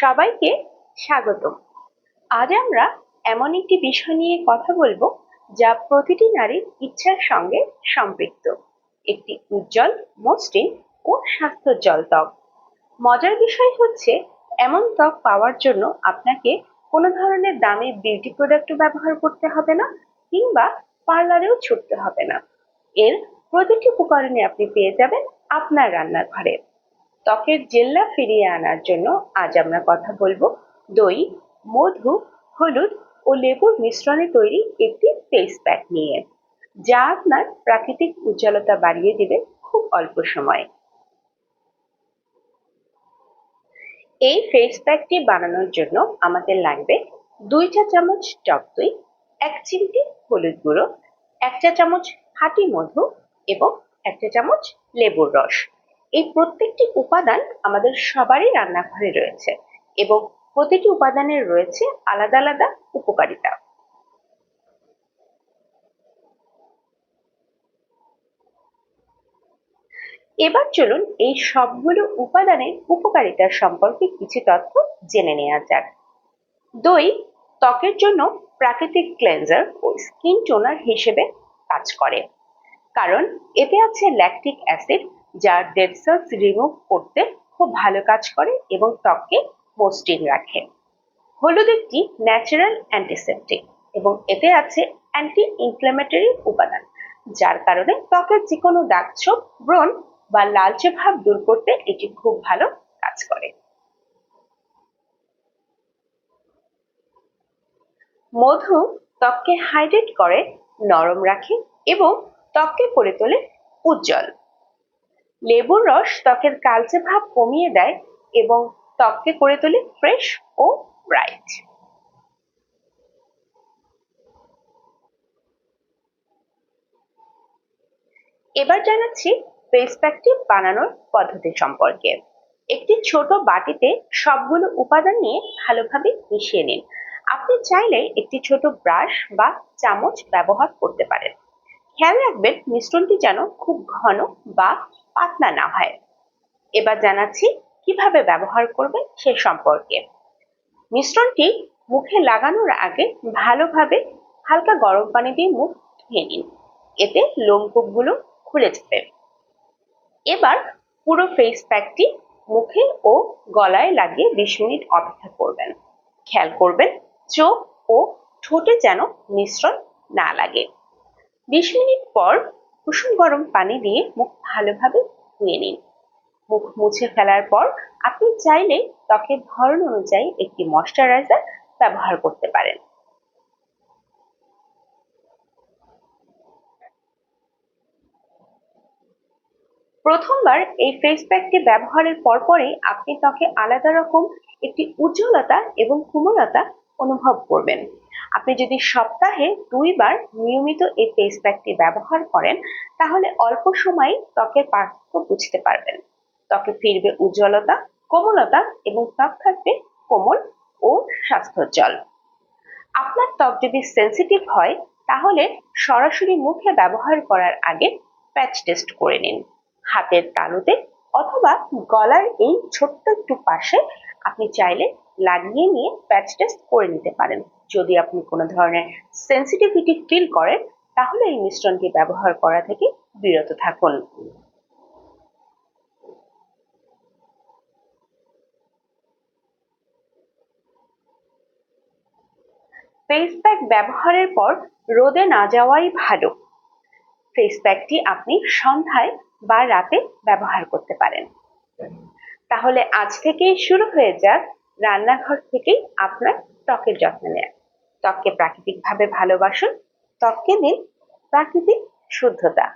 সবাইকে স্বাগতম। আজ আমরা এমন একটি বিষয় নিয়ে কথা বলব যা প্রতিটি নারীর ইচ্ছার সঙ্গে সম্পৃক্ত। একটি উজ্জ্বল, মসৃণ ও স্বাস্থ্যোজ্জ্বল ত্বক। মজার বিষয় হচ্ছে, এমন ত্বক পাওয়ার জন্য আপনাকে কোনো ধরনের দামি বিউটি প্রোডাক্ট ব্যবহার করতে হবে না কিংবা পার্লারেও ছুটতে হবে না। এর প্রতিটি উপকরণে আপনি পেয়ে যাবেন আপনার রান্নার ঘরে ত্বকের জেল্লা ফিরিয়ে আনার জন্য আজ আমরা কথা বলব দই, মধু, হলুদ ও লেবুর মিশ্রণে তৈরি একটি ফেস প্যাক নিয়ে, যা আপনার প্রাকৃতিক উজ্জ্বলতা বাড়িয়ে দেবে খুব অল্প সময়ে। এই ফেস প্যাকটি বানানোর জন্য আমাদের লাগবে দুই চা চামচ টক দই, এক চিমটি হলুদ গুঁড়ো, এক চা চামচ খাঁটি মধু এবং এক চা চামচ লেবুর রস। এই প্রত্যেকটি উপাদান আমাদের সবারই রান্নাঘরে রয়েছে এবং প্রতিটি উপাদানের রয়েছে আলাদা আলাদা উপকারিতা। এবার চলুন এই সবগুলো উপাদানের উপকারিতা সম্পর্কে কিছু তথ্য জেনে নেওয়া যাক। দই ত্বকের জন্য প্রাকৃতিক ক্লেন্সার ও স্কিন টোনার হিসেবে কাজ করে, কারণ এতে আছে ল্যাকটিক অ্যাসিড যা ডেড সেলস রিমুভ করতে খুব ভালো কাজ করে এবং ত্বককে মসৃণ রাখে। হলুদ একটি ন্যাচারাল অ্যান্টিসেপটিক এবং এতে আছে অ্যান্টি ইনফ্ল্যামেটরি উপাদান, যার কারণে ত্বকের যে কোনো দাগ ছোপ, ব্রণ বা লালচে ভাব দূর করতে এটি খুব ভালো কাজ করে। মধু ত্বককে হাইড্রেট করে, নরম রাখে এবং ত্বককে করে তোলে উজ্জ্বল। লেবুর রস ত্বকের কালচে ভাব কমিয়ে দেয় এবং ত্বককে করে তোলে ফ্রেশ ও ব্রাইট এবার জানাচ্ছি ফেস প্যাকটি বানানোর পদ্ধতি সম্পর্কে। একটি ছোট বাটিতে সবগুলো উপাদান নিয়ে ভালোভাবে মিশিয়ে নিন। আপনি চাইলে একটি ছোট ব্রাশ বা চামচ ব্যবহার করতে পারেন। খেয়াল রাখবেন মিশ্রণটি যেন খুব ঘন বা পাতলা না হয়। এবার জানাচ্ছি কীভাবে ব্যবহার করবেন সে সম্পর্কে। মিশ্রণটি মুখে লাগানোর আগে ভালোভাবে হালকা গরম পানি দিয়ে মুখ ধুয়ে নিন। এতে লোমকূপগুলো খুলে যাবে। এবার পুরো ফেস প্যাকটি মুখে ও গলায় লাগিয়ে বিশ মিনিট অপেক্ষা করবেন। খেয়াল করবেন চোখ ও ঠোঁটে যেন মিশ্রণ না লাগে। বিশ মিনিট পর কুসুম গরম পানি দিয়ে মুখ ভালোভাবে ধুয়ে নিন। মুখ মুছে ফেলার পর আপনি চাইলে ত্বকের ধরন অনুযায়ী একটি ময়শ্চারাইজার ব্যবহার করতে পারেন। প্রথমবার এই ফেস প্যাকটি ব্যবহারের পরপরই আপনি ত্বকে আলাদা রকম একটি উজ্জ্বলতা এবং কোমলতা অনুভব করবেন। আপনি যদি সপ্তাহে দুইবার নিয়মিত এই ফেস প্যাকটি ব্যবহার করেন, তাহলে অল্প সময়ে ত্বকের পার্থক্য বুঝতে পারবেন। ত্বকে ফিরবে উজ্জ্বলতা, কোমলতা এবং ত্বক থাকবে কোমল ও স্বাস্থ্যোজ্জ্বল। আপনার ত্বক যদি সেন্সিটিভ হয়, তাহলে সরাসরি মুখে ব্যবহার করার আগে প্যাচ টেস্ট করে নিন। হাতের তালুতে অথবা গলার এই ছোট্ট একটু পাশে আপনি চাইলে লাগিয়ে নিয়ে প্যাচ টেস্ট করে নিতে পারেন। যদি আপনি কোনো ধরনের সেন্সিটিভিটি ফিল করেন, তাহলে এই মিশ্রণটি ব্যবহার করা থেকে বিরত থাকুন। ফেস প্যাক ব্যবহারের পর রোদে না যাওয়াই ভালো। ফেস প্যাকটি আপনি সন্ধ্যায় বা রাতে ব্যবহার করতে পারেন। তাহলে আজ থেকেই শুরু হয়ে যাক রান্নাঘর থেকেই আপনার ত্বকের যত্ন নেয় ত্বককে প্রাকৃতিকভাবে ভালোবাসুন। ত্বককে দিন প্রাকৃতিক শুদ্ধতা।